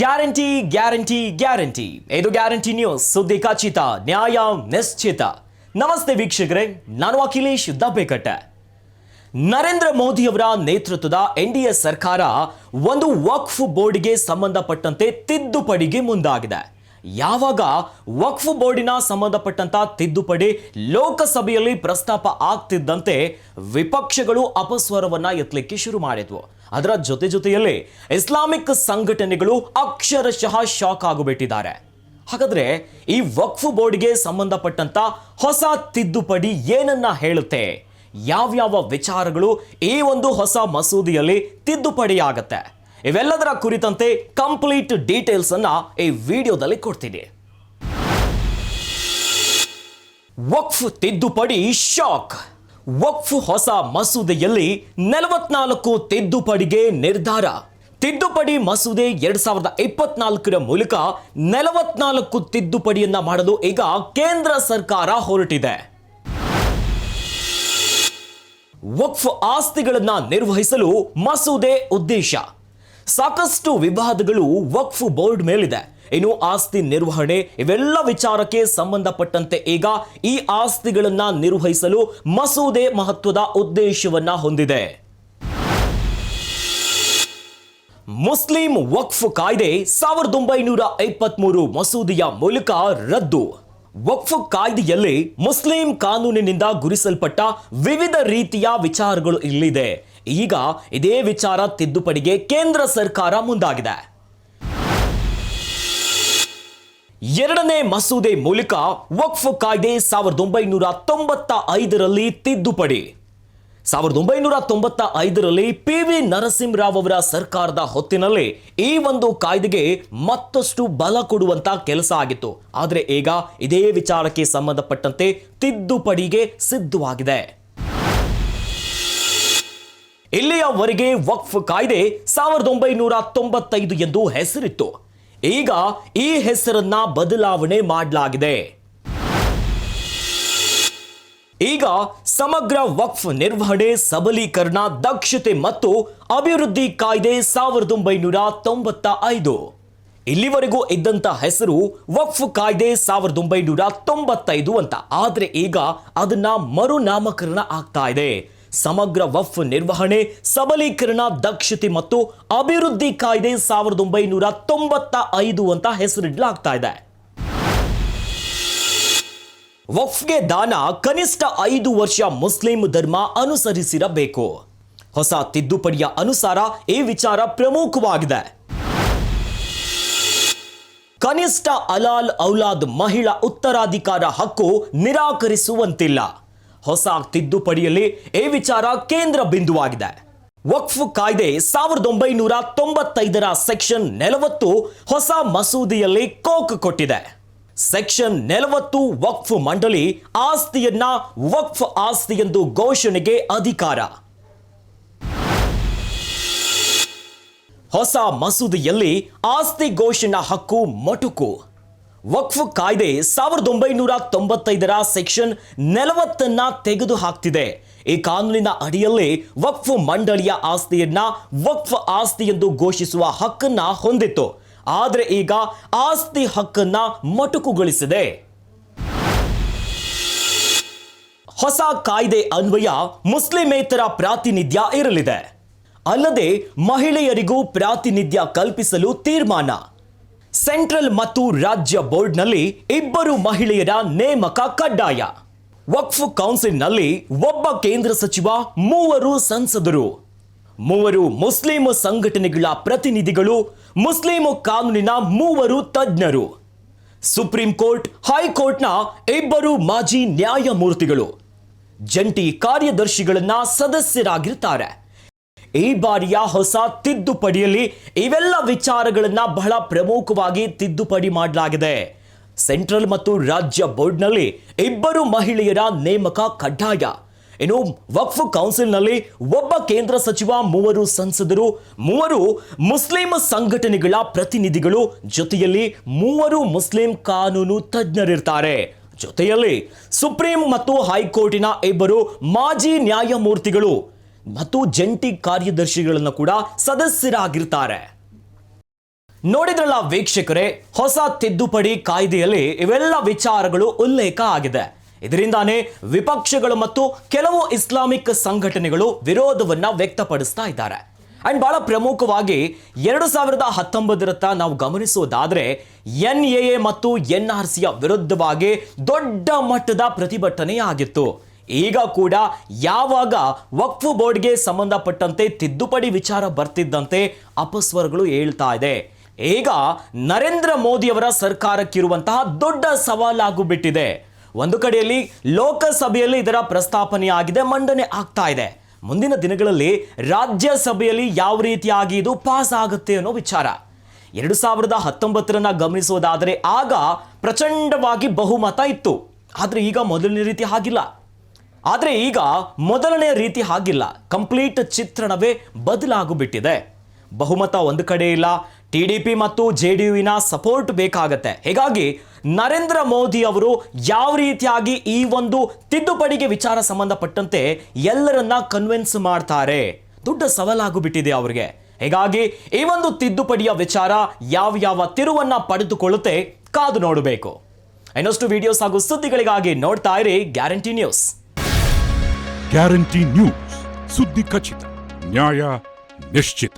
Guarantee guarantee guarantee. ಇದು guarantee news. ಸುದ್ದಿ ಖಚಿತ ನ್ಯಾಯ ನಿಶ್ಚಿತ. ನಮಸ್ತೆ ವೀಕ್ಷಕರೇ, ನಾನು ಅಖಿಲೇಶ್ ದಬ್ಬೆಕಟ್ಟೆ ನರೇಂದ್ರ ಮೋದಿಯವರ ನೇತೃತ್ವದ ಎನ್ ಡಿ ಎ ಸರ್ಕಾರ ಒಂದು ವಕ್ಫ್ ಬೋರ್ಡ್ಗೆ ಸಂಬಂಧಪಟ್ಟಂತೆ ತಿದ್ದುಪಡಿಗೆ ಮುಂದಾಗಿದೆ. ಯಾವಾಗ ವಕ್ಫ್ ಬೋರ್ಡಿನ ಸಂಬಂಧಪಟ್ಟಂತ ತಿದ್ದುಪಡಿ ಲೋಕಸಭೆಯಲ್ಲಿ ಪ್ರಸ್ತಾಪ ಆಗ್ತಿದ್ದಂತೆ ವಿಪಕ್ಷಗಳು ಅಪಸ್ವರವನ್ನ ಎತ್ತಲಿಕ್ಕೆ ಶುರು ಮಾಡಿದ್ವು. ಅದರ ಜೊತೆ ಜೊತೆಯಲ್ಲಿ ಇಸ್ಲಾಮಿಕ್ ಸಂಘಟನೆಗಳು ಅಕ್ಷರಶಃ ಶಾಕ್ ಆಗಿಬಿಟ್ಟಿದ್ದಾರೆ. ಹಾಗಾದ್ರೆ ಈ ವಕ್ಫ್ ಬೋರ್ಡ್ಗೆ ಸಂಬಂಧಪಟ್ಟಂತ ಹೊಸ ತಿದ್ದುಪಡಿ ಏನನ್ನ ಹೇಳುತ್ತೆ? ಯಾವ್ಯಾವ ವಿಚಾರಗಳು ಈ ಒಂದು ಹೊಸ ಮಸೂದೆಯಲ್ಲಿ ತಿದ್ದುಪಡಿಯಾಗತ್ತೆ? ಇವೆಲ್ಲದರ ಕುರಿತಂತೆ ಕಂಪ್ಲೀಟ್ ಡೀಟೇಲ್ಸ್ ಅನ್ನ ಈ ವಿಡಿಯೋದಲ್ಲಿ ಕೊಡ್ತೀನಿ. ವಕ್ಫ್ ತಿದ್ದುಪಡಿ ಶಾಕ್. ವಕ್ಫ್ ಹೊಸ ಮಸೂದೆಯಲ್ಲಿ ನಲವತ್ನಾಲ್ಕು ತಿದ್ದುಪಡಿಗೆ ನಿರ್ಧಾರ. ತಿದ್ದುಪಡಿ ಮಸೂದೆ ಎರಡ್ ಸಾವಿರದ ಇಪ್ಪತ್ನಾಲ್ಕರ ಮೂಲಕ ನಲವತ್ನಾಲ್ಕು ತಿದ್ದುಪಡಿಯನ್ನ ಮಾಡಲು ಈಗ ಕೇಂದ್ರ ಸರ್ಕಾರ ಹೊರಟಿದೆ. ವಕ್ಫ್ ಆಸ್ತಿಗಳನ್ನು ನಿರ್ವಹಿಸಲು ಮಸೂದೆ ಉದ್ದೇಶ. ಸಾಕಷ್ಟು ವಿವಾದಗಳು ವಕ್ಫ್ ಬೋರ್ಡ್ ಮೇಲಿದೆ. ಇನ್ನು ಆಸ್ತಿ ನಿರ್ವಹಣೆ ಇವೆಲ್ಲ ವಿಚಾರಕ್ಕೆ ಸಂಬಂಧಪಟ್ಟಂತೆ ಈಗ ಈ ಆಸ್ತಿಗಳನ್ನ ನಿರ್ವಹಿಸಲು ಮಸೂದೆ ಮಹತ್ವದ ಉದ್ದೇಶವನ್ನ ಹೊಂದಿದೆ. ಮುಸ್ಲಿಂ ವಕ್ಫ್ ಕಾಯ್ದೆ ಸಾವಿರದ ಒಂಬೈನೂರ ಮಸೂದೆಯ ಮೂಲಕ ರದ್ದು. ವಕ್ಫ್ ಕಾಯ್ದೆಯಲ್ಲಿ ಮುಸ್ಲಿಂ ಕಾನೂನಿನಿಂದ ಗುರಿಸಲ್ಪಟ್ಟ ವಿವಿಧ ರೀತಿಯ ವಿಚಾರಗಳು ಇಲ್ಲಿದೆ. ಈಗ ಇದೇ ವಿಚಾರ ತಿದ್ದುಪಡಿಗೆ ಕೇಂದ್ರ ಸರ್ಕಾರ ಮುಂದಾಗಿದೆ. ಎರಡನೇ ಮಸೂದೆ ಮೂಲಕ ವಕ್ಫ್ ಕಾಯ್ದೆ ಸಾವಿರದ ಒಂಬೈನೂರ ತೊಂಬತ್ತ ಐದರಲ್ಲಿ ತಿದ್ದುಪಡಿ. ಸಾವಿರದ ಒಂಬೈನೂರ ತೊಂಬತ್ತ ಐದರಲ್ಲಿ ಪಿ ವಿ ನರಸಿಂಹರಾವ್ ಅವರ ಸರ್ಕಾರದ ಹೊತ್ತಿನಲ್ಲಿ ಈ ಒಂದು ಕಾಯ್ದೆಗೆ ಮತ್ತಷ್ಟು ಬಲ ಕೊಡುವಂತ ಕೆಲಸ ಆಗಿತ್ತು. ಆದರೆ ಈಗ ಇದೇ ವಿಚಾರಕ್ಕೆ ಸಂಬಂಧಪಟ್ಟಂತೆ ತಿದ್ದುಪಡಿಗೆ ಸಿದ್ಧವಾಗಿದೆ. ಇಲ್ಲಿಯವರೆಗೆ ವಕ್ಫ್ ಕಾಯ್ದೆ ಸಾವಿರದ ಒಂಬೈನೂರ ತೊಂಬತ್ತೈದು ಎಂದು ಹೆಸರಿತ್ತು. ಈಗ ಈ ಹೆಸರನ್ನ ಬದಲಾವಣೆ ಮಾಡಲಾಗಿದೆ. ಈಗ ಸಮಗ್ರ ವಕ್ಫ್ ನಿರ್ವಹಣೆ, ಸಬಲೀಕರಣ, ದಕ್ಷತೆ ಮತ್ತು ಅಭಿವೃದ್ಧಿ ಕಾಯ್ದೆ ಸಾವಿರದ ಒಂಬೈನೂರ ತೊಂಬತ್ತ ಐದು ಇಲ್ಲಿವರೆಗೂ ಇದ್ದಂತ ಹೆಸರು ವಕ್ಫ್ ಕಾಯ್ದೆ ಸಾವಿರದ ಒಂಬೈನೂರ ತೊಂಬತ್ತೈದು ಅಂತ. ಆದ್ರೆ ಈಗ ಅದನ್ನ ಮರುನಾಮಕರಣ ಆಗ್ತಾ ಇದೆ. ಸಮಗ್ರ ವಕ್ಫ್ ನಿರ್ವಹಣೆ, ಸಬಲೀಕರಣ, ದಕ್ಷತೆ ಮತ್ತು ಅಭಿವೃದ್ಧಿ ಕಾಯ್ದೆ ಸಾವಿರದ ಒಂಬೈನೂರ ತೊಂಬತ್ತ ಐದು ಅಂತ ಹೆಸರಿಡಲಾಗ್ತಾ ಇದೆ. ವಕ್ಫ್ಗೆ ದಾನ ಕನಿಷ್ಠ ಐದು ವರ್ಷ ಮುಸ್ಲಿಂ ಧರ್ಮ ಅನುಸರಿಸಿರಬೇಕು. ಹೊಸ ತಿದ್ದುಪಡಿಯ ಅನುಸಾರ ಈ ವಿಚಾರ ಪ್ರಮುಖವಾಗಿದೆ. ಕನಿಷ್ಠ ಅಲಾಲ್ ಔಲಾದ್ ಮಹಿಳಾ ಉತ್ತರಾಧಿಕಾರ ಹಕ್ಕು ನಿರಾಕರಿಸುವಂತಿಲ್ಲ. ಹೊಸ ತಿದ್ದುಪಡಿಯಲ್ಲಿ ಈ ವಿಚಾರ ಕೇಂದ್ರ ಬಿಂದುವಾಗಿದೆ. ವಕ್ಫ್ ಕಾಯ್ದೆ ಸಾವಿರದ ಒಂಬೈನೂರ ತೊಂಬತ್ತೈದರ ಸೆಕ್ಷನ್ ನಲವತ್ತು ಹೊಸ ಮಸೂದೆಯಲ್ಲಿ ಕೋಕ್ ಕೊಟ್ಟಿದೆ. ಸೆಕ್ಷನ್ ನಲವತ್ತು ವಕ್ಫ್ ಮಂಡಳಿ ಆಸ್ತಿಯನ್ನ ವಕ್ಫ್ ಆಸ್ತಿ ಎಂದು ಘೋಷಣೆಗೆ ಅಧಿಕಾರ. ಹೊಸ ಮಸೂದೆಯಲ್ಲಿ ಆಸ್ತಿ ಘೋಷಣಾ ಹಕ್ಕು ಮೊಟುಕು. ವಕ್ಫ್ ಕಾಯ್ದೆ ಸಾವಿರದ ಒಂಬೈನೂರ ತೊಂಬತ್ತೈದರ ಸೆಕ್ಷನ್ ನಲವತ್ತನ್ನ ತೆಗೆದು ಹಾಕ್ತಿದೆ ಈ ಕಾನೂನಿನ ಅಡಿಯಲ್ಲಿ ವಕ್ಫ್ ಮಂಡಳಿಯ ಆಸ್ತಿಯನ್ನ ವಕ್ಫ್ ಆಸ್ತಿ ಎಂದು ಘೋಷಿಸುವ ಹಕ್ಕನ್ನ ಹೊಂದಿತ್ತು. ಆದರೆ ಈಗ ಆಸ್ತಿ ಹಕ್ಕನ್ನ ಮೊಟಕುಗೊಳಿಸಿದೆ. ಹೊಸ ಕಾಯ್ದೆ ಅನ್ವಯ ಮುಸ್ಲಿಮೇತರ ಪ್ರಾತಿನಿಧ್ಯ ಇರಲಿದೆ. ಅಲ್ಲದೆ ಮಹಿಳೆಯರಿಗೂ ಪ್ರಾತಿನಿಧ್ಯ ಕಲ್ಪಿಸಲು ತೀರ್ಮಾನ. ಸೆಂಟ್ರಲ್ ಮತ್ತು ರಾಜ್ಯ ಬೋರ್ಡ್ನಲ್ಲಿ ಇಬ್ಬರು ಮಹಿಳೆಯರ ನೇಮಕ ಕಡ್ಡಾಯ. ವಕ್ಫ್ ಕೌನ್ಸಿಲ್ನಲ್ಲಿ ಒಬ್ಬ ಕೇಂದ್ರ ಸಚಿವ, ಮೂವರು ಸಂಸದರು. ಮೂವರು ಮುಸ್ಲಿಂ ಸಂಘಟನೆಗಳ ಪ್ರತಿನಿಧಿಗಳು ಮುಸ್ಲಿಂ ಕಾನೂನಿನ ಮೂವರು ತಜ್ಞರು. ಸುಪ್ರೀಂ ಕೋರ್ಟ್, ಹೈಕೋರ್ಟ್ನ ಇಬ್ಬರು ಮಾಜಿ ನ್ಯಾಯಮೂರ್ತಿಗಳು. ಜಂಟಿ ಕಾರ್ಯದರ್ಶಿಗಳನ್ನ ಸದಸ್ಯರಾಗಿರ್ತಾರೆ. ಈ ಬಾರಿಯ ಹೊಸ ತಿದ್ದುಪಡಿಯಲ್ಲಿ ಇವೆಲ್ಲ ವಿಚಾರಗಳನ್ನ ಬಹಳ ಪ್ರಮುಖವಾಗಿ ತಿದ್ದುಪಡಿ ಮಾಡಲಾಗಿದೆ. ಸೆಂಟ್ರಲ್ ಮತ್ತು ರಾಜ್ಯ ಬೋರ್ಡ್ನಲ್ಲಿ ಇಬ್ಬರು ಮಹಿಳೆಯರ ನೇಮಕ ಕಡ್ಡಾಯ. ಇನ್ನು ವಕ್ಫ್ ಕೌನ್ಸಿಲ್ನಲ್ಲಿ ಒಬ್ಬ ಕೇಂದ್ರ ಸಚಿವ, ಮೂವರು ಸಂಸದರು, ಮೂವರು ಮುಸ್ಲಿಂ ಸಂಘಟನೆಗಳ ಪ್ರತಿನಿಧಿಗಳು, ಜೊತೆಯಲ್ಲಿ ಮೂವರು ಮುಸ್ಲಿಂ ಕಾನೂನು ತಜ್ಞರಿರ್ತಾರೆ. ಜೊತೆಯಲ್ಲಿ ಸುಪ್ರೀಂ ಮತ್ತು ಹೈಕೋರ್ಟಿನ ಇಬ್ಬರು ಮಾಜಿ ನ್ಯಾಯಮೂರ್ತಿಗಳು ಮತ್ತು ಜಂಟಿ ಕಾರ್ಯದರ್ಶಿಗಳನ್ನು ಕೂಡ ಸದಸ್ಯರಾಗಿರ್ತಾರೆ. ನೋಡಿದ್ರಲ್ಲ ವೀಕ್ಷಕರೇ, ಹೊಸ ತಿದ್ದುಪಡಿ ಕಾಯ್ದೆಯಲ್ಲಿ ಇವೆಲ್ಲ ವಿಚಾರಗಳು ಉಲ್ಲೇಖ ಆಗಿದೆ. ಇದರಿಂದಾನೇ ವಿಪಕ್ಷಗಳು ಮತ್ತು ಕೆಲವು ಇಸ್ಲಾಮಿಕ್ ಸಂಘಟನೆಗಳು ವಿರೋಧವನ್ನ ವ್ಯಕ್ತಪಡಿಸ್ತಾ ಇದ್ದಾರೆ. ಅಂಡ್ ಬಹಳ ಪ್ರಮುಖವಾಗಿ ಎರಡು ಸಾವಿರದ ಹತ್ತೊಂಬತ್ತರತ್ತ ನಾವು ಗಮನಿಸೋದಾದ್ರೆ ಎನ್ ಎ ಎ ಮತ್ತು ಎನ್ ಆರ್ ಸಿಯ ವಿರುದ್ಧವಾಗಿ ದೊಡ್ಡ ಮಟ್ಟದ ಪ್ರತಿಭಟನೆ ಆಗಿತ್ತು ಈಗ ಕೂಡ ಯಾವಾಗ ವಕ್ಫ್ ಬೋರ್ಡ್ಗೆ ಸಂಬಂಧಪಟ್ಟಂತೆ ತಿದ್ದುಪಡಿ ವಿಚಾರ ಬರ್ತಿದ್ದಂತೆ ಅಪಸ್ವರಗಳು ಹೇಳ್ತಾ ಇದೆ. ಈಗ ನರೇಂದ್ರ ಮೋದಿಯವರ ಸರ್ಕಾರಕ್ಕಿರುವಂತಹ ದೊಡ್ಡ ಸವಾಲಾಗು ಬಿಟ್ಟಿದೆ ಒಂದು ಕಡೆಯಲ್ಲಿ ಲೋಕಸಭೆಯಲ್ಲಿ ಇದರ ಪ್ರಸ್ತಾಪನೆಯಾಗಿದೆ, ಮಂಡನೆ ಆಗ್ತಾ ಇದೆ. ಮುಂದಿನ ದಿನಗಳಲ್ಲಿ ರಾಜ್ಯಸಭೆಯಲ್ಲಿ ಯಾವ ರೀತಿಯಾಗಿ ಇದು ಪಾಸ್ ಆಗುತ್ತೆ ಅನ್ನೋ ವಿಚಾರ. ಎರಡು ಸಾವಿರದ ಹತ್ತೊಂಬತ್ತರನ್ನ ಗಮನಿಸೋದಾದರೆ ಆಗ ಪ್ರಚಂಡವಾಗಿ ಬಹುಮತ ಇತ್ತು. ಆದರೆ ಈಗ ಮೊದಲನೇ ರೀತಿ ಹಾಗಿಲ್ಲ ಆದರೆ ಈಗ ಮೊದಲನೇ ರೀತಿ ಹಾಗಿಲ್ಲ ಕಂಪ್ಲೀಟ್ ಚಿತ್ರಣವೇ ಬದಲಾಗಿಬಿಟ್ಟಿದೆ. ಬಹುಮತ ಒಂದು ಕಡೆ ಇಲ್ಲ ಟಿ ಡಿ ಪಿ ಮತ್ತು ಜೆ ಡಿ ಯುವಿನ ಸಪೋರ್ಟ್ ಬೇಕಾಗತ್ತೆ. ಹೀಗಾಗಿ ನರೇಂದ್ರ ಮೋದಿ ಅವರು ಯಾವ ರೀತಿಯಾಗಿ ಈ ಒಂದು ತಿದ್ದುಪಡಿಗೆ ವಿಚಾರ ಸಂಬಂಧಪಟ್ಟಂತೆ ಎಲ್ಲರನ್ನ ಕನ್ವಿನ್ಸ್ ಮಾಡ್ತಾರೆ? ದೊಡ್ಡ ಸವಾಲಾಗು ಬಿಟ್ಟಿದೆ ಅವರಿಗೆ. ಹೀಗಾಗಿ ಈ ಒಂದು ತಿದ್ದುಪಡಿಯ ವಿಚಾರ ಯಾವ ಯಾವ ತಿರುವನ್ನ ಪಡೆದುಕೊಳ್ಳುತ್ತೆ ಕಾದು ನೋಡಬೇಕು. ಇನ್ನಷ್ಟು ವಿಡಿಯೋಸ್ ಹಾಗೂ ಸುದ್ದಿಗಳಿಗಾಗಿ ನೋಡ್ತಾ ಇರಿ ಗ್ಯಾರಂಟಿ ನ್ಯೂಸ್ ಗ್ಯಾರಂಟಿ ನ್ಯೂಸ್ ಸುದ್ದಿ ಖಚಿತ, ನ್ಯಾಯ ನಿಶ್ಚಿತ.